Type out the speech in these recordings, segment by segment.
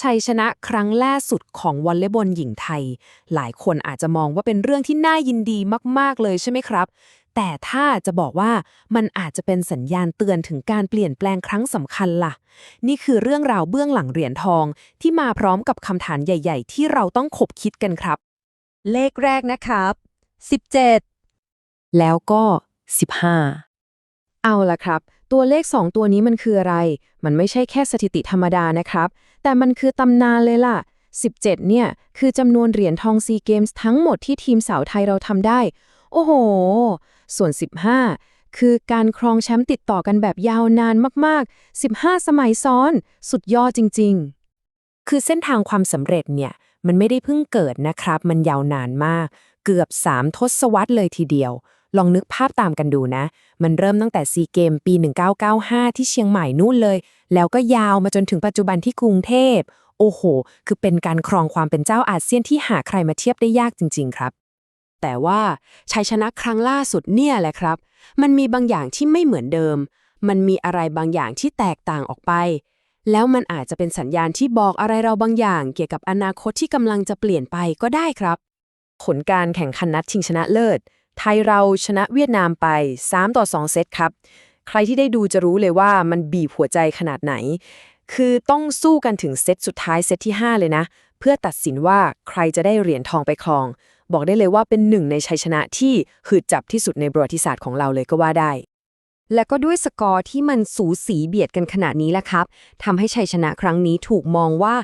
ชัยชนะครั้งล่าสุดของวอลเลย์บอลหญิงไทย หลายคนอาจจะมองว่าเป็นเรื่องที่น่ายินดีมาก ๆ เลยใช่ไหมครับ แต่ถ้าจะบอกว่ามันอาจจะเป็นสัญญาณเตือนถึงการเปลี่ยนแปลงครั้งสำคัญล่ะ นี่คือเรื่องราวเบื้องหลังเหรียญทอง ที่มาพร้อมกับคำถามใหญ่ ๆ ที่เราต้องขบคิดกันครับ เลขแรกนะครับ 17 แล้วก็ 15 เอาล่ะครับ ตัวเลข 2 ตัวนี้มันคืออะไร มันไม่ใช่แค่สถิติธรรมดานะครับ แต่มันคือตำนานเลยล่ะ 17 เนี่ย คือจำนวนเหรียญทองซีเกมส์ทั้งหมดที่ทีมสาวไทยเราทำได้ โอ้โห ส่วน 15 คือการครองแชมป์ติดต่อกันแบบยาวนานมากๆ 15 สมัยซ้อน สุดยอดจริง ๆ คือเส้นทางความสำเร็จเนี่ย มันไม่ได้เพิ่งเกิดนะครับ มันยาวนานมาก เกือบ 3 ทศวรรษเลยทีเดียว ลองนึกภาพตามกันดูนะ มันเริ่มตั้งแต่ซีเกมปี 1995 ที่เชียงใหม่นู่นเลย แล้วก็ยาวมาจนถึงปัจจุบันที่กรุงเทพ โอ้โห คือเป็นการครองความเป็นเจ้าอาเซียนที่หาใครมาเทียบได้ยากจริง ๆ ครับ แต่ว่าชัยชนะครั้งล่าสุดเนี่ยแหละครับ มันมีบางอย่างที่ไม่เหมือนเดิม มันมีอะไรบางอย่างที่แตกต่างออกไป แล้วมันอาจจะเป็นสัญญาณที่บอกอะไรเราบางอย่าง เกี่ยวกับอนาคตที่กำลังจะเปลี่ยนไปก็ได้ครับ ผลการแข่งขันนัดชิงชนะเลิศ ไทยเราชนะเวียดนามไป 3 ต่อ 2 เซตครับ ใครที่ได้ดูจะรู้เลยว่ามันบีบหัวใจขนาดไหน คือต้องสู้กันถึงเซตสุดท้ายเซตที่ 5 เลยนะ เพื่อตัดสินว่าใครจะได้เหรียญทองไปครอง บอกได้เลยว่าเป็นหนึ่งในชัยชนะที่หืดจับที่สุดในประวัติศาสตร์ของเราเลยก็ว่าได้ และก็ด้วยสกอร์ที่มันสูสีเบียดกันขนาดนี้แหละครับทำให้ชัยชนะครั้งนี้ถูกมองว่า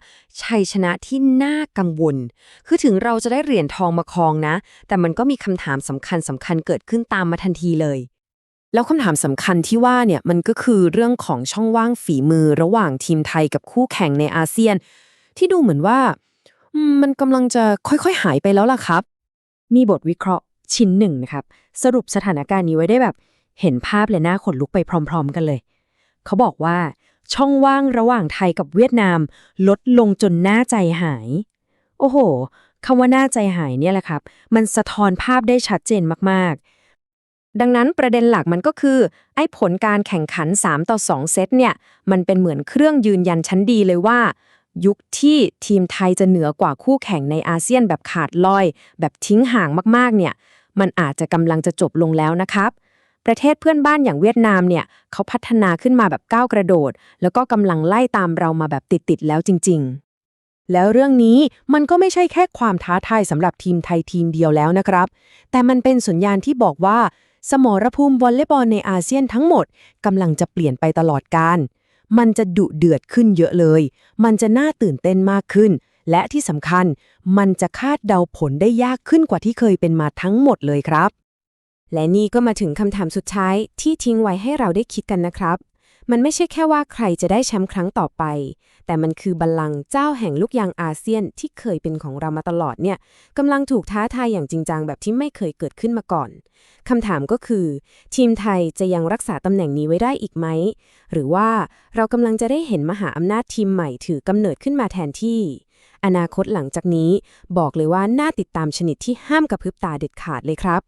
ชัยชนะที่น่ากังวล คือถึงเราจะได้เหรียญทองมาครองนะ แต่มันก็มีคำถามสำคัญสำคัญเกิดขึ้นตามมาทันทีเลย แล้วคำถามสำคัญที่ว่าเนี่ยมันก็คือเรื่องของช่องว่างฝีมือระหว่างทีมไทยกับคู่แข่งในอาเซียน ที่ดูเหมือนว่า มันกำลังจะค่อยๆหายไปแล้วล่ะครับ มีบทวิเคราะห์ชิ้นหนึ่งนะครับ สรุปสถานการณ์นี้ไว้ได้แบบ เห็นภาพและหน้าขนลุกไปพร้อม ๆ กันเลย เขาบอกว่า ช่องว่างระหว่างไทยกับเวียดนาม ลดลงจนหน้าใจหาย โอ้โหคำว่าหน้าใจหายเนี่ยแหละครับ มันสะท้อนภาพได้ชัดเจนมากๆ ดังนั้นประเด็นหลักมันก็คือ ไอ้ผลการแข่งขัน 3 ต่อ 2 เซตเนี่ย มันเป็นเหมือนเครื่องยืนยันชั้นดีเลยว่า ยุคที่ทีมไทยจะเหนือกว่าคู่แข่งในอาเซียนแบบขาดลอย แบบทิ้งห่างมากๆ เนี่ย มันอาจจะกำลังจะจบลงแล้วนะครับ ประเทศเพื่อนบ้านอย่างเวียดนามเนี่ยเขาพัฒนาขึ้นมาแบบก้าวกระโดด แล้วก็กำลังไล่ตามเรามาแบบติดๆแล้วจริง ๆ แล้วเรื่องนี้มันก็ไม่ใช่แค่ความท้าทายสำหรับทีมไทยทีมเดียวแล้วนะครับ แต่มันเป็นสัญญาณที่บอกว่า สมรภูมิวอลเลย์บอลในอาเซียนทั้งหมดกำลังจะเปลี่ยนไปตลอดกาลมันจะดุเดือดขึ้นเยอะเลย มันจะน่าตื่นเต้นมากขึ้น และที่สำคัญ มันจะคาดเดาผลได้ยากขึ้นกว่าที่เคยเป็นมาทั้งหมดเลยครับ และนี่ก็มาถึงคำถามสุดท้ายที่ทิ้งไว้ให้เราได้คิดกันนะครับ มันไม่ใช่แค่ว่าใครจะได้แชมป์ครั้งต่อไป แต่มันคือบัลลังก์เจ้าแห่งลูกยางอาเซียนที่เคยเป็นของเรามาตลอดเนี่ยกำลังถูกท้าทายอย่างจริงจังแบบที่ไม่เคยเกิดขึ้นมาก่อนคำถามก็คือ ทีมไทยจะยังรักษาตำแหน่งนี้ไว้ได้อีกไหม หรือว่าเรากำลังจะได้เห็นมหาอำนาจทีมใหม่ถือกำเนิดขึ้นมาแทนที่ อนาคตหลังจากนี้ บอกเลยว่าน่าติดตามชนิดที่ห้ามกระพริบตาเด็ดขาดเลยครับ